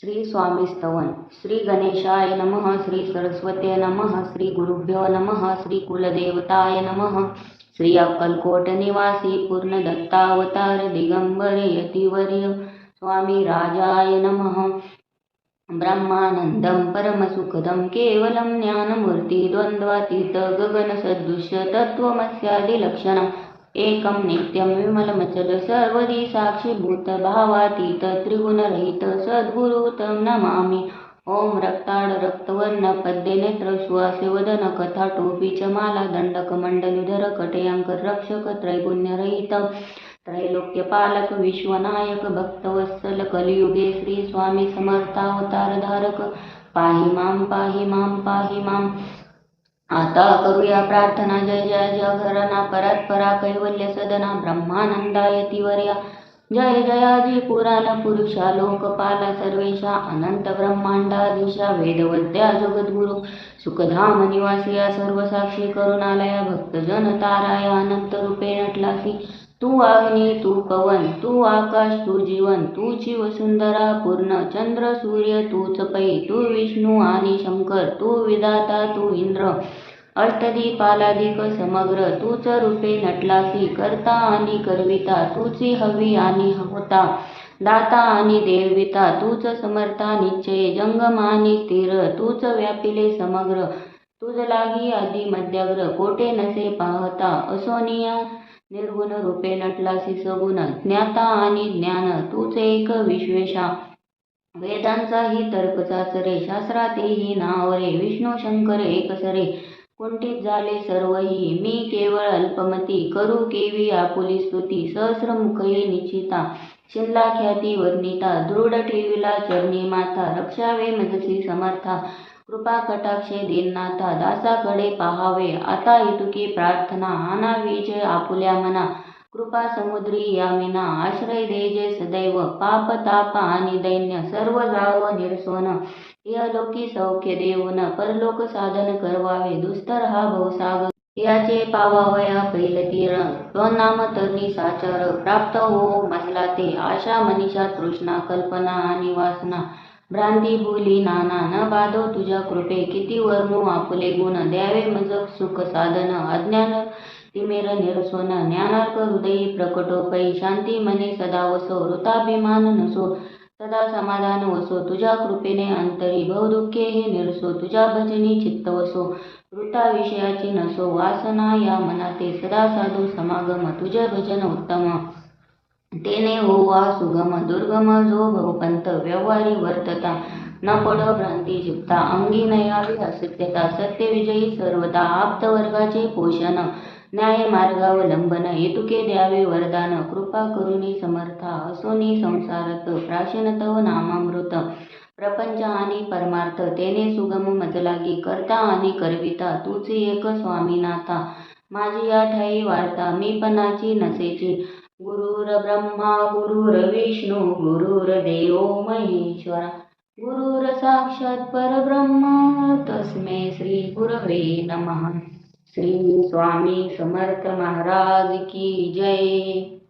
श्री स्वामी स्तवन. श्री गणेशाय नमः श्री सरस्वते नमः श्री गुरुभ्यो नमः श्री कुलदेवताय नमः श्री अक्कलकोट निवासी पूर्ण दत्तावतार दिगंबर यतिवर्य स्वामी राजाय नमः. ब्रह्मानन्दं परमसुखदं केवलं ज्ञानमूर्ति द्वन्द्वातीत गगनसदृश्य तत्त्वमस्यादिलक्षणम् एकं नित्यं विमलमचल सर्वदी साक्षीभूत भावातीत त्रिगुणरहित सद्गुरु तं नमामि। ॐ रक्ताड रक्तवर्ण पद्ये नेत्र सुवासे वदन कथा टोपी च माला दंडक मंडलीधर कटयांक रक्षक त्रैगुण्यरहित त्रैलोक्यपालक विश्वनायक भक्तवत्सल कलियुगे श्री स्वामी समर्थावतारधारक पाहि मां पाहि मां पाहि मां। आता करूया प्रार्थना. जय जय जय घरना कैवल्य सदना ब्रह्मानंदाय तिवर्या. जय जयाजी पुराला पुरुषा लोकपाला सर्वेशा अनंत ब्रह्मांडाधीशा वेदवद्या जगद्गुरु सुखधाम निवासिया सर्वसाक्षी करुणालया भक्तजन ताराया अनंत रूपे नटलासी तू अग्नी तू पवन तू आकाश तू जीवन तू वसुंधरा पूर्ण चंद्र सूर्य तूच पै तू विष्णू आणि शंकर तू विधाता तू इंद्र. अष्टदीपालाधिक समग्र तूच रूपे नटलासी करता आणि करविता तुची हवी आणि होता दाता आणि देविता तूच समर्था निश्चय जंगम आणि स्थिर तूच व्यापिले समग्र तुझ लागी आधी मध्याग्र कोटे नसे पाहता असोनिया निर्गुण रूपे नटलासी सगुण ज्ञाता आणि ज्ञान तूच एक विश्वेशा. वेदांचाही तर्क चाचरे शास्त्रातेही नावरे. विष्णू शंकर एकसरे कुंठित झाले सर्वही. मी केवळ अल्पमती करू केवी आपुली स्तुती. सहस्रमुखही निश्चिता शिमला ख्याती वर्णिता. दृढ ठेविला चरणी माथा रक्षावे मजसी समर्था. कृपा कटाक्षे दीननाथा दासाकडे पाहावे आता इतुकी प्रार्थना आना आपुल्या मना कृपा समुद्री यामिना आश्रय देजे सदैव पाप ताप आणि दैन्य सर्व जाव निरसोन इहलोकी सौख्य देऊन परलोक साधन करवावे दुस्तर हा भवसाग याचे पावावया पैल तीर नाम तरणी साचर प्राप्त हो महिला ते आशा मनीषा तृष्णा कल्पना आणि वासना भ्रांती भूली नाना न बाधो तुझ्या कृपे. किती वर्मो आपुले गुण द्यावे मज सुख साधन अज्ञान. तिमेर निरसोन ज्ञानार्क हृदयी प्रकटो हो. पै शांती मने सदा वसो वृताभिमान नसो. सदा समाधान वसो तुझ्या कृपेने अंतरी बहुदुःखे हे निरसो. तुझ्या भजनी चित्त वसो वृता विषयाची नसो. वासना या मनाते सदा साधू समागम तुझे भजन उत्तम. तेने होवा सुगम दुर्गम जो भवपंत व्यवहारी वर्तता न पड भ्रांती चित्ता अंगी नयावी असत्यता सत्यविजयी सर्वता आप्तवर्गाचे पोषण न्याय मार्गावलंबन हेतुके द्यावे वरदान कृपा करुणी समर्था असोनी संसारत प्राशनतव नामामृत प्रपंच आणि परमार्थ तेने सुगम मजलागी करता आणि करविता तुझी एक स्वामीनाथा माझी या ठाई वार्ता मी पणाची नसेची गुरुर ब्रह्मा गुरुर विष्णू गुरुर देव महेश्वरा. गुरुर साक्षात परब्रह्म तस्मे श्री गुरवे नमः. श्री स्वामी समर्थ महाराज की जय.